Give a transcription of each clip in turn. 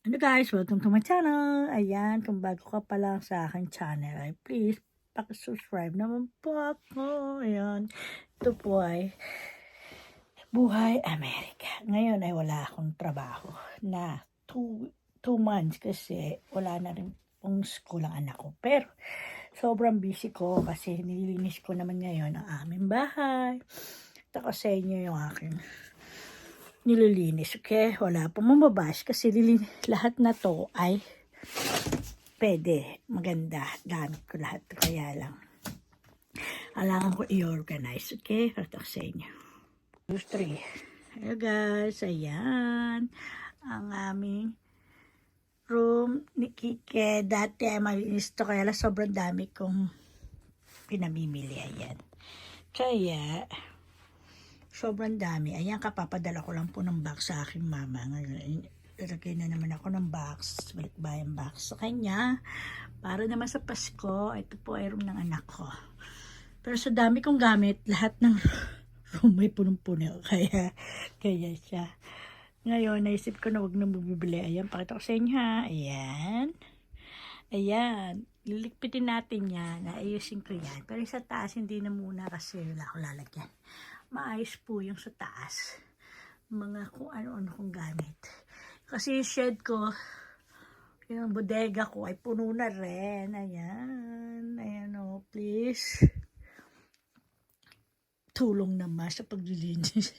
Hello guys, welcome to my channel. Ayan, kung bago ka pa lang sa aking channel, ay please, pakisubscribe naman po ako. Ayan, ito po ay Buhay Amerika. Ngayon ay wala akong trabaho na two, two months kasi wala na rin pong school ang anak ko. Pero sobrang busy ko kasi nililinis ko naman ngayon ang aming bahay. Ito ko sa inyo yung aking nililinis. Okay? Wala pa mababash kasi lahat na to ay pwede. Maganda. Gamit ko lahat. Kaya lang. Alangan ko i-organize. Okay? Ko sa inyo. 3. Hello guys. Ayan. Ang aming room ni Kike. Dati ay malinis to. Kaya lang sobrang dami kong pinamimili. Ayan. Kaya, sobrang dami. Ayan, kapapadala ko lang po ng box sa aking mama. Ngayon, ilagay na naman ako ng box, balikbayan box sa kanya. Para naman sa Pasko, ito po ay room ng anak ko. Pero sa dami kong gamit, lahat ng room may punong-puno. Kaya, kaya siya. Ngayon, naisip ko na wag na bumibili. Ayan, pakita ko sa inyo ha. Ayan. Ayan. Lilikpitin natin yan. Naayusin ko yan. Pero sa taas, hindi na muna kasi wala ko lalagyan maayos po yung sa taas. Mga kung ano-ano kong gamit. Kasi yung shed ko, yung bodega ko ay puno na rin. Ayan. Ayan o, please. Tulong naman sa paglilinis.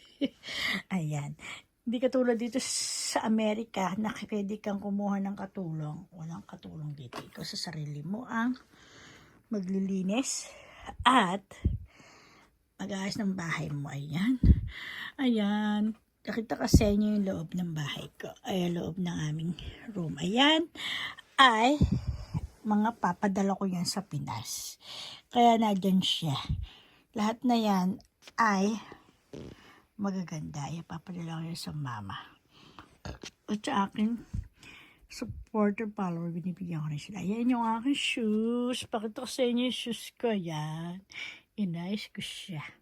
Ayan. Hindi katulad dito sa Amerika na pwede kang kumuha ng katulong. Walang katulong dito. Ikaw sa sarili mo ang maglilinis at mag-aayos ng bahay mo. Ayan. Ayan. Nakita ka sa inyo yung loob ng bahay ko. Ay, loob ng aming room. Ayan. Ay, mga papadala ko yan sa Pinas. Kaya na dyan siya. Lahat na yan ay magaganda. Ay, papadala ko yan sa mama. At sa akin, supporter follower, binibigyan ko na sila. Ayan yung aking shoes. Pakita ko sa inyo yung shoes ko. Ayan. Inayos ko siya.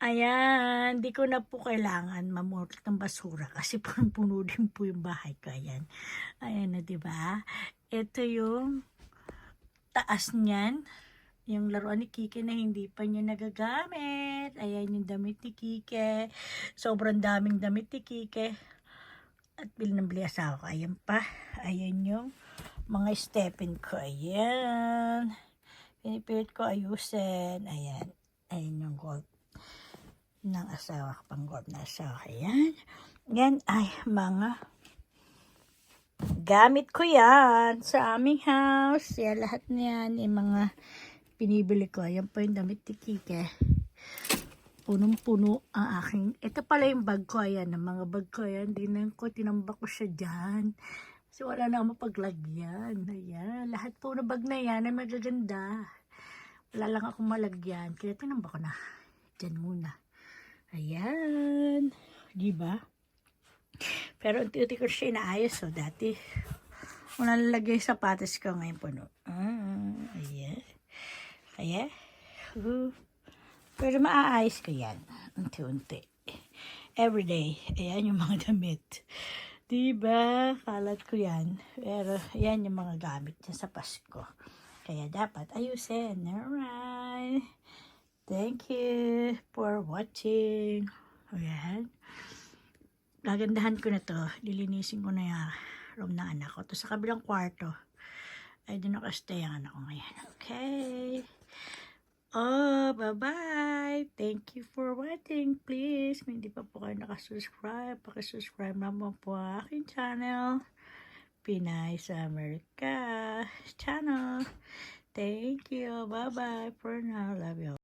Ayan, di ko na po kailangan mamulot ng basura kasi punong-puno din po yung bahay ko. Ayan, ayan na, ba? Ito yung taas niyan. Yung laruan ni Kike na hindi pa niya nagagamit. Ayan yung damit ni Kike. Sobrang daming damit ni Kike. At bil ng bili asawa ko. Ayan pa. Ayan yung mga stepin ko. Ayan. Pinipilit ko ayusin. Ayan. Ayan yung gold ng asawa ko. Pang gold na asawa. Ayan. Yan ay mga gamit ko yan sa aming house. Yan lahat na yan. Yung mga pinibili ko. Ayan pa yung damit ni Kike. Punong-puno ang aking. Ito pala yung bag ko. Ayan. Ang mga bag ko. Ayan. Dinan ko. Tinambak ko siya dyan. Kasi wala na akong mapaglagyan. Ayan. Lahat po na bag na yan ay magaganda. Wala lang akong malagyan. Kaya tinambak ko na. Diyan muna. Ayan. Diba? Pero unti-unti ko siya inaayos. So, dati, wala lalagay sa sapatos ko ngayon puno. Ah, ayan. Ayan. Uh. Pero maaayos ko yan. Unti-unti. Everyday. Ayan yung mga damit. Diba? Kalat ko yan. Pero, yan yung mga gamit sa Pasko. Kaya dapat ayusin. Alright. Thank you for watching. Ayan. Gagandahan ko na to. Lilinisin ko na yung room ng anak ko. To sa kabilang kwarto. Ay, doon nakastay ang anak ko ngayon. Okay. Oh, bye-bye. Thank you for watching. Please, kung hindi pa po kayo nakasubscribe, pakisubscribe naman po ang aking channel. Pinay sa America channel. Thank you. Bye-bye for now. Love you.